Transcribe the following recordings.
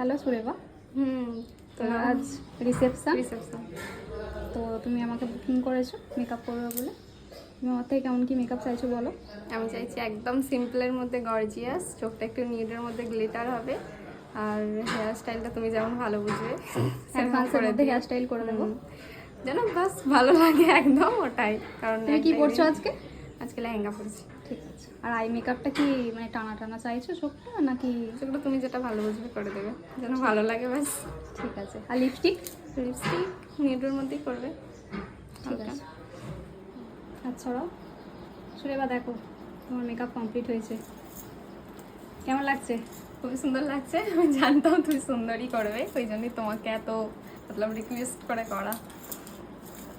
Hello সুরেবা হুম তো আজ reception reception তো তুমি আমাকে বুকিং করেছ মেকআপ করবে বলে। তুমি আমার থেকে কেমন কি মেকআপ চাইছো বলো? আমি চাইছি একদম সিম্পলের মধ্যে গর্জিয়াস চোখটা একটু নিউডের মধ্যে গ্লিটার হবে। আর হেয়ার স্টাইলটা তুমি যেমন ভালো বুঝবে অ্যাডভান্সের মধ্যে হেয়ার স্টাইল করে দেবো। যেন বাস ভালো লাগে একদম ওটাই কারণ তুমি কি পরছো আজকে? আজকে লেহেঙ্গা পরেছি। ঠিক আছে। আর আই মেকআপটা কি মানে টানা টানা চাইছো চোখটা নাকি সেগুলো তুমি যেটা ভালো বুঝবে করে দেবে। যেন ভালো লাগে ব্যাস। ঠিক আছে। আর লিপস্টিক লিপস্টিক নিউডের মধ্যেই করবে। ঠিক। আছে। আচ্ছা ওরাও সুরেবা দেখো তোমার মেকআপ কমপ্লিট হয়েছে। কেমন লাগছে? খুবই সুন্দর লাগছে। আমি জানতাম তুমি সুন্দরই করবে ওই জন্যই তোমাকে এত মতলব রিকোয়েস্ট করে করা।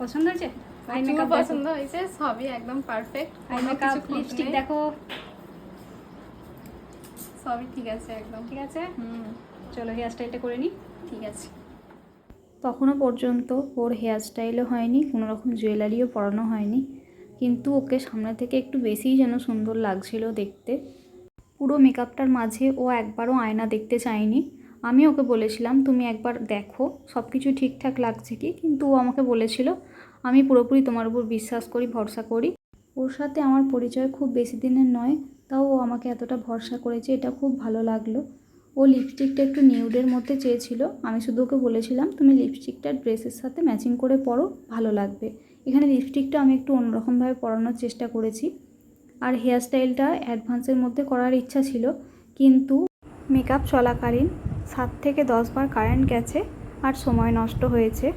পছন্দ হয়েছে? আই মেকআপ পছন্দ হয়েছে সবই একদম পারফেক্ট আই মেকআপ লিপস্টিক দেখো। সবই ঠিক আছে একদম। ঠিক আছে? হুম। চলো হেয়ার স্টাইলটা করে নিই ঠিক আছে। তখনও পর্যন্ত ওর হেয়ার স্টাইলও হয়নি কোনো রকম জুয়েলারিও পরানো হয়নি। কিন্তু ওকে সামনে থেকে একটু বেশিই যেন সুন্দর লাগছিল দেখতে। পুরো মেকআপটার মাঝে ও একবারও আয়না দেখতে চায়নি। আমি ওকে বলেছিলাম, তুমি একবার দেখো সব কিছু ঠিকঠাক লাগছে কি? কিন্তু ও আমাকে বলেছিল, আমি পুরোপুরি তোমার উপর বিশ্বাস করি, ভরসা করি। ওর সাথে আমার পরিচয় খুব বেশি দিনের নয়, তাও ও আমাকে এতটা ভরসা করেছে, এটা খুব ভালো লাগল। ও লিপস্টিকটা একটু নিউডের মধ্যে চেয়েছিল, আমি শুধু ওকে বলেছিলাম, তুমি লিপস্টিকটা ড্রেসের সাথে ম্যাচিং করে পরো, ভালো লাগবে। এখানে লিপস্টিকটা আমি একটু অন্যরকমভাবে পরানোর চেষ্টা করেছি। আর হেয়ার স্টাইলটা অ্যাডভান্সের মধ্যে করার ইচ্ছা ছিল, কিন্তু মেকআপ চলাকালীন সাত থেকে দশবার কারেন্ট গেছে আর সময় নষ্ট হয়েছে।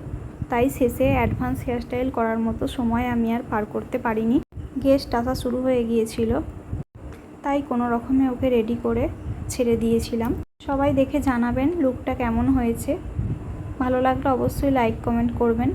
তাই শেষে অ্যাডভান্স হেয়ারস্টাইল করার মতো সময় আমি আর পার করতে পারিনি। গেস্ট আসা শুরু হয়ে গিয়েছিল। তাই কোনো রকমে ওকে রেডি করে ছেড়ে দিয়েছিলাম। সবাই দেখে জানাবেন লুকটা কেমন হয়েছে। ভালো লাগলে অবশ্যই লাইক, কমেন্ট করবেন।